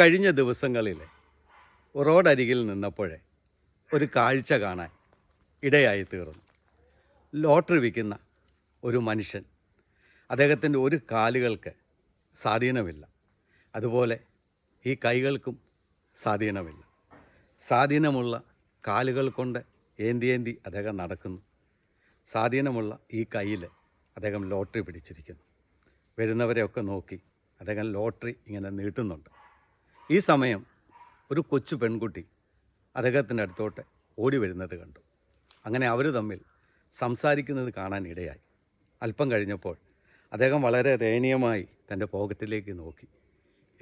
കഴിഞ്ഞ ദിവസങ്ങളിൽ റോഡരികിൽ നിന്നപ്പോഴേ ഒരു കാഴ്ച കാണാൻ ഇടയായി തീർന്നു. ലോട്ടറി വിൽക്കുന്ന ഒരു മനുഷ്യൻ. അദ്ദേഹത്തിന്റെ ഒരു കാലുകൾക്ക് സ്വാധീനമില്ല. അതുപോലെ ഈ കൈകൾക്കും സ്വാധീനമില്ല. സ്വാധീനമുള്ള കാലുകൾ കൊണ്ട് ഏന്തി ഏന്തി അദ്ദേഹം നടക്കുന്നു. സ്വാധീനമുള്ള ഈ കയ്യിൽ അദ്ദേഹം ലോട്ടറി പിടിച്ചിരിക്കുന്നു. വരുന്നവരെയൊക്കെ നോക്കി അദ്ദേഹം ലോട്ടറി ഇങ്ങനെ നീട്ടുന്നുണ്ട്. ഈ സമയം ഒരു കൊച്ചു പെൺകുട്ടി അദ്ദേഹത്തിന്റെ അടുത്തോട്ട് ഓടി വരുന്നത് കണ്ടു. അങ്ങനെ അവർ തമ്മിൽ സംസാരിക്കുന്നത് കാണാൻ ഇടയായി. അല്പം കഴിഞ്ഞപ്പോൾ അദ്ദേഹം വളരെ ദയനീയമായി തന്റെ പോക്കറ്റിലേക്ക് നോക്കി.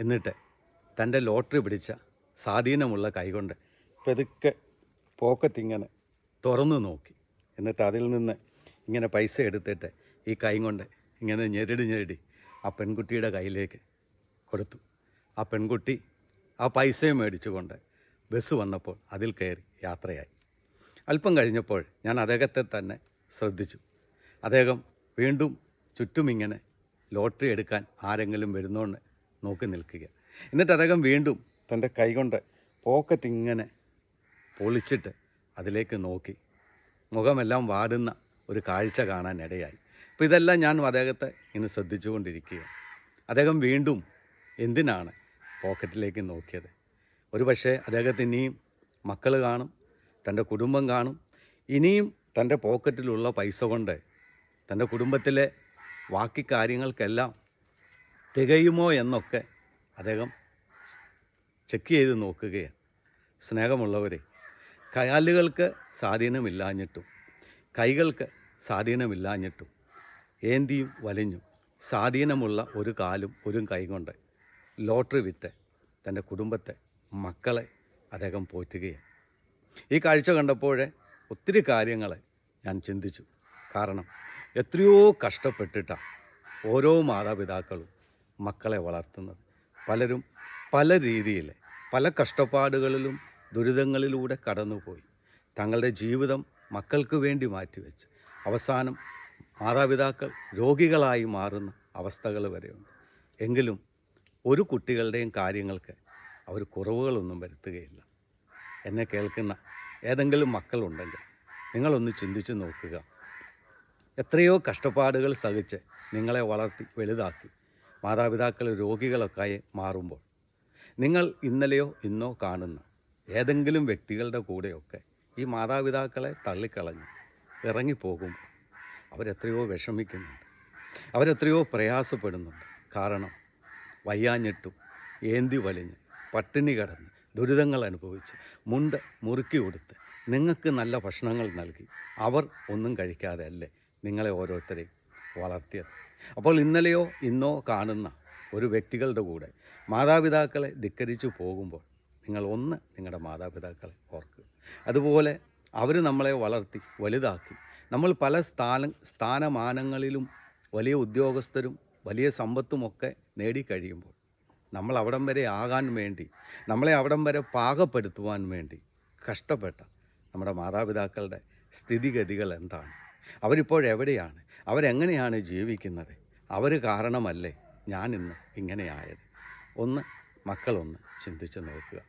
എന്നിട്ട് തന്റെ ലോട്ടറി പിടിച്ച സ്വാധീനമുള്ള കൈകൊണ്ട് പെതുക്കെ പോക്കറ്റ് ഇങ്ങനെ തുറന്നു നോക്കി. എന്നിട്ട് അതിൽ നിന്ന് ഇങ്ങനെ പൈസ എടുത്തിട്ട് ഈ കൈ കൊണ്ട് ഇങ്ങനെ ഞെരടി ഞെരടി ആ പെൺകുട്ടിയുടെ കയ്യിലേക്ക് കൊടുത്തു. ആ പെൺകുട്ടി ആ പൈസയും മേടിച്ചുകൊണ്ട് ബസ് വന്നപ്പോൾ അതിൽ കയറി യാത്രയായി. അല്പം കഴിഞ്ഞപ്പോൾ ഞാൻ അദ്ദേഹത്തെ തന്നെ ശ്രദ്ധിച്ചു. അദ്ദേഹം വീണ്ടും ചുറ്റുമിങ്ങനെ ലോട്ടറി എടുക്കാൻ ആരെങ്കിലും വരുന്നോണ്ട് നോക്കി നിൽക്കുക. എന്നിട്ട് അദ്ദേഹം വീണ്ടും തന്റെ കൈകൊണ്ട് പോക്കറ്റ് ഇങ്ങനെ പൊളിച്ചിട്ട് അതിലേക്ക് നോക്കി. മുഖമെല്ലാം വാടുന്ന ഒരു കാഴ്ച കാണാൻ ഇടയായി അപ്പോൾ ഇതെല്ലാം ഞാൻ അദ്ദേഹത്തെ ഇങ്ങനെ ശ്രദ്ധിച്ചുകൊണ്ടിരിക്കുക അദ്ദേഹം വീണ്ടും എന്തിനാണ് പോക്കറ്റിലേക്ക് നോക്കിയത്. ഒരു പക്ഷേ അദ്ദേഹത്തിന് ഇനിയും മക്കൾ കാണും തന്റെ കുടുംബം കാണും. ഇനിയും തന്റെ പോക്കറ്റിലുള്ള പൈസ കൊണ്ട് തന്റെ കുടുംബത്തിലെ ബാക്കി കാര്യങ്ങൾക്കെല്ലാം തികയുമോ എന്നൊക്കെ അദ്ദേഹം ചെക്ക് ചെയ്ത് നോക്കുകയാണ്. സ്നേഹമുള്ളവരെ കാലുകൾക്ക് സ്വാധീനമില്ലാഞ്ഞിട്ടും കൈകൾക്ക് സ്വാധീനമില്ലാഞ്ഞിട്ടും ഏന്തിയും വലിഞ്ഞും സ്വാധീനമുള്ള ഒരു കാലും ഒരു കൈ കൊണ്ട് ലോട്ടറി വിറ്റ് തന്റെ കുടുംബത്തെ മക്കളെ അദ്ദേഹം പോറ്റുകയാണ് ഈ കാഴ്ച കണ്ടപ്പോൾ ഒത്തിരി കാര്യങ്ങൾ ഞാൻ ചിന്തിച്ചു. കാരണം എത്രയോ കഷ്ടപ്പെട്ടിട്ടാണ് ഓരോ മാതാപിതാക്കളും മക്കളെ വളർത്തുന്നത്. പലരും പല രീതിയിൽ പല കഷ്ടപ്പാടുകളിലും ദുരിതങ്ങളിലൂടെ കടന്നുപോയി. തങ്ങളുടെ ജീവിതം മക്കൾക്ക് വേണ്ടി മാറ്റിവെച്ച് അവസാനം മാതാപിതാക്കൾ രോഗികളായി മാറുന്ന അവസ്ഥകൾ വരെയുണ്ട്. എങ്കിലും ഒരു കുട്ടികളുടെയും കാര്യങ്ങൾക്ക് അവർ കുറവുകളൊന്നും വരുത്തുകയില്ല. എന്നെ കേൾക്കുന്ന ഏതെങ്കിലും മക്കളുണ്ടെങ്കിൽ നിങ്ങളൊന്ന് ചിന്തിച്ച് നോക്കുക. എത്രയോ കഷ്ടപ്പാടുകൾ സഹിച്ച് നിങ്ങളെ വളർത്തി വലുതാക്കി മാതാപിതാക്കൾ രോഗികളൊക്കെ മാറുമ്പോൾ നിങ്ങൾ ഇന്നലെയോ ഇന്നോ കാണുന്ന ഏതെങ്കിലും വ്യക്തികളുടെ കൂടെയൊക്കെ ഈ മാതാപിതാക്കളെ തള്ളിക്കളഞ്ഞ് ഇറങ്ങിപ്പോകുമ്പോൾ അവരെത്രയോ വിഷമിക്കുന്നുണ്ട്. അവരെത്രയോ പ്രയാസപ്പെടുന്നുണ്ട്. കാരണം വയ്യാഞ്ഞിട്ടും ഏന്തി വലിഞ്ഞ് പട്ടിണി കിടന്ന് ദുരിതങ്ങൾ അനുഭവിച്ച് മുണ്ട് മുറുക്കി കൊടുത്ത് നിങ്ങൾക്ക് നല്ല ഭക്ഷണങ്ങൾ നൽകി. അവർ ഒന്നും കഴിക്കാതെ അല്ലേ നിങ്ങളെ ഓരോരുത്തരെയും വളർത്തിയത്. അപ്പോൾ ഇന്നലെയോ ഇന്നോ കാണുന്ന ഒരു വ്യക്തികളുടെ കൂടെ മാതാപിതാക്കളെ ധിക്കരിച്ചു പോകുമ്പോൾ നിങ്ങൾ ഒന്ന് നിങ്ങളുടെ മാതാപിതാക്കളെ ഓർക്കുക. അതുപോലെ അവർ നമ്മളെ വളർത്തി വലുതാക്കി. നമ്മൾ പല സ്ഥാന സ്ഥാനമാനങ്ങളിലും വലിയ ഉദ്യോഗസ്ഥരും വലിയ സമ്പത്തുമൊക്കെ നേടിക്കഴിയുമ്പോൾ നമ്മൾ അവിടം വരെ ആകാൻ വേണ്ടി നമ്മളെ അവിടം വരെ പാകപ്പെടുത്തുവാൻ വേണ്ടി കഷ്ടപ്പെട്ട നമ്മുടെ മാതാപിതാക്കളുടെ സ്ഥിതിഗതികൾ എന്താണ്? അവരിപ്പോഴെവിടെയാണ്? അവരെങ്ങനെയാണ് ജീവിക്കുന്നത്? അവർ കാരണമല്ലേ ഞാനിന്ന് ഇങ്ങനെയായത്? ഒന്ന് മക്കളൊന്ന് ചിന്തിച്ച് നോക്കുക.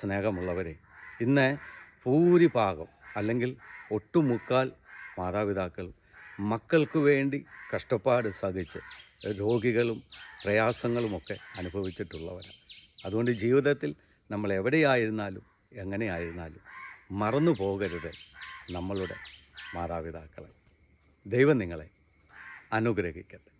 സ്നേഹമുള്ളവരെ ഇന്ന് ഭൂരിഭാഗം അല്ലെങ്കിൽ ഒട്ടുമുക്കാൽ മാതാപിതാക്കൾ മക്കൾക്ക് വേണ്ടി കഷ്ടപ്പാട് സഹിച്ച് രോഗികളും പ്രയാസങ്ങളുമൊക്കെ അനുഭവിച്ചിട്ടുള്ളവരാണ്. അതുകൊണ്ട് ജീവിതത്തിൽ നമ്മൾ എവിടെയായിരുന്നാലും എങ്ങനെയായിരുന്നാലും മറന്നു പോകരുത് നമ്മളുടെ മാതാപിതാക്കളെ. ദൈവം നിങ്ങളെ അനുഗ്രഹിക്കട്ടെ.